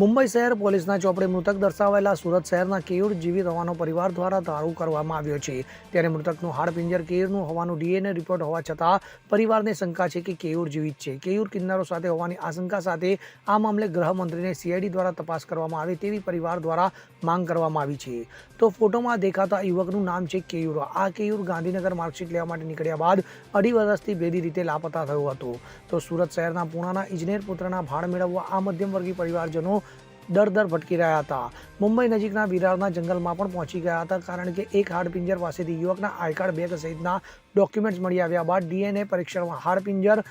મુંબઈ શહેર પોલીસના ચોપડે મૃતક દર્શાવેલા સુરત શહેરના કેયુર જીવિત હોવાનો પરિવાર દ્વારા દારૂ કરવામાં આવ્યો છે. ત્યારે મૃતકનું હાડપિંજર કેયુરનું હોવાનું ડીએનએ રિપોર્ટ હોવા છતાં પરિવારને શંકા છે કે કેયુર જીવિત છે. કેયુર કિન્નરો સાથે હોવાની આશંકા સાથે આ મામલે ગૃહમંત્રીને સીઆઈડી દ્વારા તપાસ કરવામાં આવે તેવી પરિવાર દ્વારા માંગ કરવામાં આવી છે. તો ફોટોમાં દેખાતા યુવકનું નામ છે કેયુર. આ કેયુર ગાંધીનગર માર્કશીટ લેવા માટે નીકળ્યા બાદ અઢી વર્ષથી ભેદી રીતે લાપતા થયો હતો. તો સુરત શહેરના પૂણાના ઇજનેર પુત્રના ભાડ મેળવવા આ મધ્યમવર્ગી પરિવારજનો દર દર ભટકી રહ્યા હતા. મુંબઈ નજીકના વિરારના જંગલમાં પણ પહોંચી ગયા હતા, કારણ કે એક હાડપિંજર પાસેથી યુવકના આઈ કાર્ડ બેગ સહિતના ડોક્યુમેન્ટ્સ મળી આવ્યા બાદ ડીએનએ પરીક્ષણમાં હાડપિંજર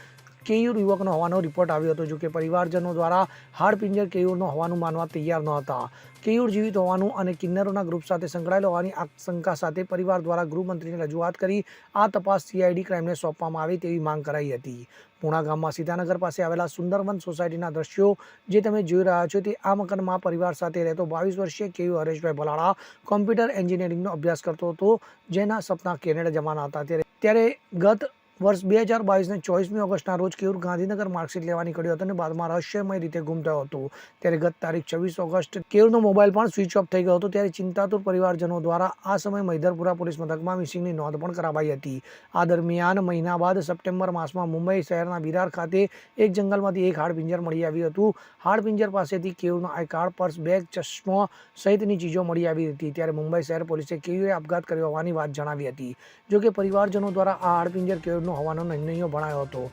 કેયુર યુવકનો હોવાનો રિપોર્ટ આવ્યો હતો જો કે પરિવારજનો દ્વારા હાડપિંજર કેયુરનો હોવાનું માનવા તૈયાર ન હતા. કેયુર જીવિત હોવાનું અને કિન્નરોના ગ્રુપ સાથે સંકળાયેલો હોવાની આશંકા સાથે પરિવાર દ્વારા ગૃહમંત્રીને રજૂઆત કરી આ તપાસ સીઆઈડી ક્રાઇમને સોંપવામાં આવે તેવી માંગ કરાઈ હતી. પૂણા ગામમાં સીતાનગર પાસે આવેલા સુંદરવન સોસાયટીના દ્રશ્યો જે તમે જોઈ રહ્યા છો તે આ મકાનમાં પરિવાર સાથે રહેતો બાવીસ વર્ષીય કેયુ હરેશભાઈ ભલાળા કોમ્પ્યુટર એન્જિનિયરિંગનો અભ્યાસ કરતો હતો, જેના સપના કેનેડા જવાના હતા. ત્યારે ત્યારે ગત વર્ષ બે હજાર બાવીસને ચોવીસમી ઓગસ્ટના રોજ કેયુર ગાંધીનગર માર્કશીટ લેવા નીકળ્યો હતો અને બાદમાં રહસ્યમય રીતે ગુમ થયો હતો. ત્યારે ગત તારીખ છવ્વીસ ઓગસ્ટ કેયુરનો મોબાઈલ પણ સ્વિચ ઓફ થઈ ગયો હતો. ત્યારે ચિંતાતુર પરિવારજનો દ્વારા આ સમયે મૈધરપુરા પોલીસ મથકમાં મિસિંગની નોંધ પણ કરાવાઈ હતી. આ દરમિયાન મહિના બાદ સપ્ટેમ્બર માસમાં મુંબઈ શહેરના વિરાર ખાતે એક જંગલમાંથી એક હાડપિંજર મળી આવ્યું હતું. હાડપિંજર પાસેથી કેયુરનો આઈ કાર્ડ પર્સ, બેગ, ચશ્મો સહિતની ચીજો મળી આવી હતી. ત્યારે મુંબઈ શહેર પોલીસે કેયુએ આપઘાત કર્યો હોવાની વાત જણાવી હતી. જોકે પરિવારજનો દ્વારા આ હાડપિંજર કેયુરનો હોવાનો નિર્ણયો ભણાયો હતો.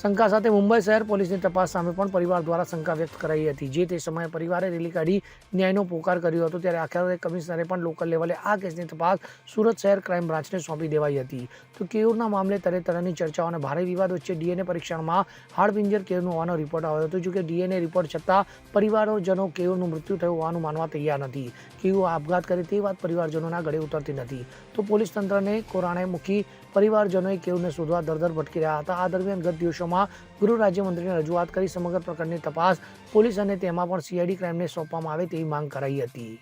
શંકા સાથે મુંબઈ શહેર પોલીસની તપાસ સામે પણ પરિવાર દ્વારા શંકા વ્યક્ત કરાઈ હતી. જે તે સમયે પરિવારે રેલી કાઢી ન્યાયનો પોકાર કર્યો હતો, ત્યારે આખરે કમિશનરે પણ લોકલ લેવલે આ કેસની તપાસ સુરત શહેર ક્રાઇમ બ્રાન્ચને સોંપી દેવાઈ હતી. તો કેયુરના મામલે તરે તરહની ચર્ચાઓ અને ભારે વિવાદ વચ્ચે ડીએનએ પરીક્ષણમાં હાડપિંજર કેયુરનો હોવાનો રિપોર્ટ આવ્યો હતો, જોકે ડીએનએ રિપોર્ટ છતાં પરિવારજનો કેયુરનું મૃત્યુ થયું હોવાનું માનવા તૈયાર નથી. કેયુ આપઘાત કરે તે વાત પરિવારજનોના ગળે ઉતરતી નથી. તો પોલીસ તંત્રને કોરાણે મૂકી પરિવારજનોએ કેયુરને શોધવા દરદર ભટકી રહ્યા હતા. આ દરમિયાન ગત દિવસોમાં ગૃહ રાજ્યમંત્રીને રજૂઆત કરી સમગ્ર પ્રકરણની તપાસ પોલીસ અને તેમાં પણ સીઆઈડી ક્રાઇમને સોંપવામાં આવે તેવી માંગ કરાઈ હતી.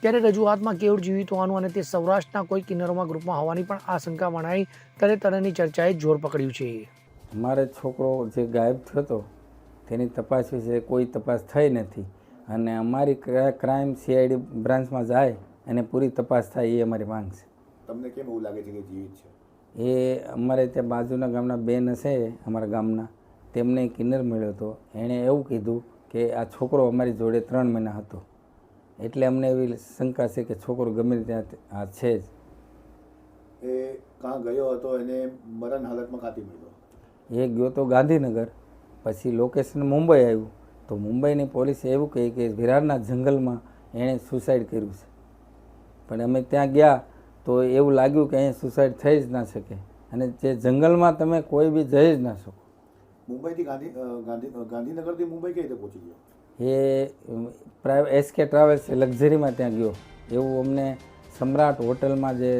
ત્યારે રજૂઆતમાં કેવડ જીવિત હોવાનું અને તે સૌરાષ્ટ્રના કોઈ કિન્નરોમાં ગ્રુપમાં હોવાની પણ આશંકા વણાઈ તરે તરેની ચર્ચાએ જોર પકડ્યું છે. મારે છોકરો જે ગાયબ થયો હતો તેની તપાસ વિશે કોઈ તપાસ થઈ નથી અને અમારી ક્રા- ક્રાઇમ સીઆઈડી બ્રાન્ચમાં જાય અને પૂરી તપાસ થાય એ અમારી માંગ છે. તમને કેમ એવું લાગે છે કે જીવિત છે? એ અમારે ત્યાં બાજુના ગામના બેન હશે અમારા ગામના તેમને કિન્નર મળ્યો હતો. એણે એવું કીધું કે આ છોકરો અમારી જોડે ત્રણ મહિના હતો. એટલે અમને એવી શંકા છે કે છોકરો ગમે ત્યાં આ છે જ. એ કાં ગયો હતો એને મરણ હાલતમાં કાંથી મળ્યો એ ગયો તો ગાંધીનગર પછી લોકેશન મુંબઈ આવ્યું. તો મુંબઈની પોલીસે એવું કહે કે વિરારના જંગલમાં એણે સુસાઇડ કર્યું છે. પણ અમે ત્યાં ગયા તો એવું લાગ્યું કે અહીંયા સુસાઇડ થઈ જ ના શકે. અને જે જંગલમાં તમે કોઈ બી જઈ જ ના શકો. મુંબઈથી ગાંધી ગાંધી ગાંધીનગરથી મુંબઈ કઈ રીતે પહોંચી ગયો? એ પ્રાઇવેટ એસકે ટ્રાવેલ્સ લક્ઝરીમાં ત્યાં ગયો. એવું અમને સમ્રાટ હોટલમાં જે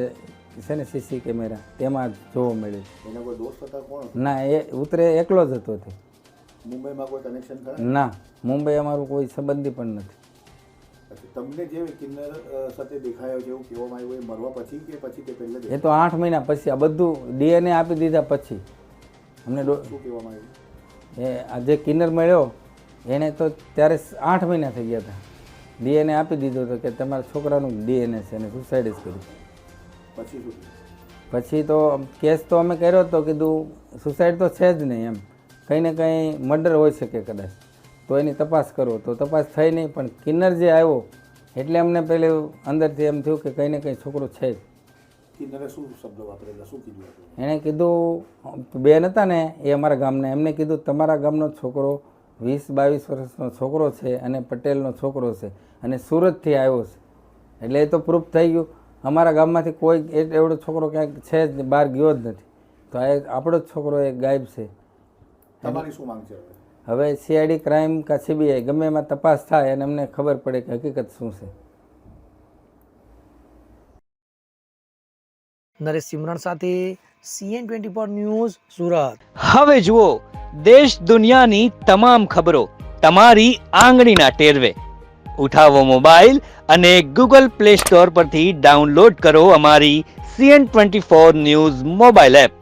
છે ને સીસી કેમેરા તેમાં જોવા મળ્યું. એના કોઈ દોસ્ત હતા કોણ? ના એ ઉતરે એકલો જ હતો તે. મુંબઈમાં કોઈ કનેક્શન ના મુંબઈ અમારું કોઈ સંબંધી પણ નથી. તમને જે કિન્નર સાથે દેખાયો છે એવું કહેવામાં આવ્યું એ મરવા પછી કે પછી તે પહેલાં એ તો આઠ મહિના પછી આ બધું ડીએનએ આપી દીધા પછી. અમને શું કહેવામાં આવ્યું? એ આ જે કિન્નર મળ્યો એને તો ત્યારે આઠ મહિના થઈ ગયા હતા. ડીએનએ આપી દીધો હતો કે તમારા છોકરાનું ડીએનએ છે અને સુસાઇડ જ કર્યું. પછી શું? પછી તો કેસ તો અમે કર્યો હતો કીધું સુસાઇડ તો છે જ નહીં એમ. કંઈ ને કંઈ મર્ડર હોઈ શકે કદાચ. તો એની તપાસ કરો તો તપાસ થઈ નહીં પણ કિન્નર જે આવ્યો એટલે અમને પહેલે અંદરથી એમ થયું કે કંઈ ને કંઈ છોકરો છે જ. કિન્નરે શું શબ્દ વાપરેલા? શું કીધું એણે કીધું બેન હતા ને એ અમારા ગામના. એમને કીધું તમારા ગામનો છોકરો વીસ બાવીસ વર્ષનો છોકરો છે અને પટેલનો છોકરો છે અને સુરતથી આવ્યો છે. એટલે એ તો પ્રૂફ થઈ ગયું. અમારા ગામમાંથી કોઈ એવડો છોકરો ક્યાંક છે જ બહાર ગયો જ નથી. તો આ આપણો જ છોકરો એ ગાયબ છે. તમારી શું માંગ છે હવે સીઆઈડી ક્રાઇમ કા સીબીઆઈ ગમે એમાં તપાસ થાય અને અમને ખબર પડે કે હકીકત શું છે. નરેશ સિમરણ સાથે C N twenty four news Surat. હવે જુઓ દેશ દુનિયાની તમામ ખબરો તમારી આંગળીના ટેરવે. ઉઠાવો મોબાઈલ અને ગૂગલ પ્લે સ્ટોર પરથી ડાઉનલોડ કરો અમારી C N twenty four news mobile app.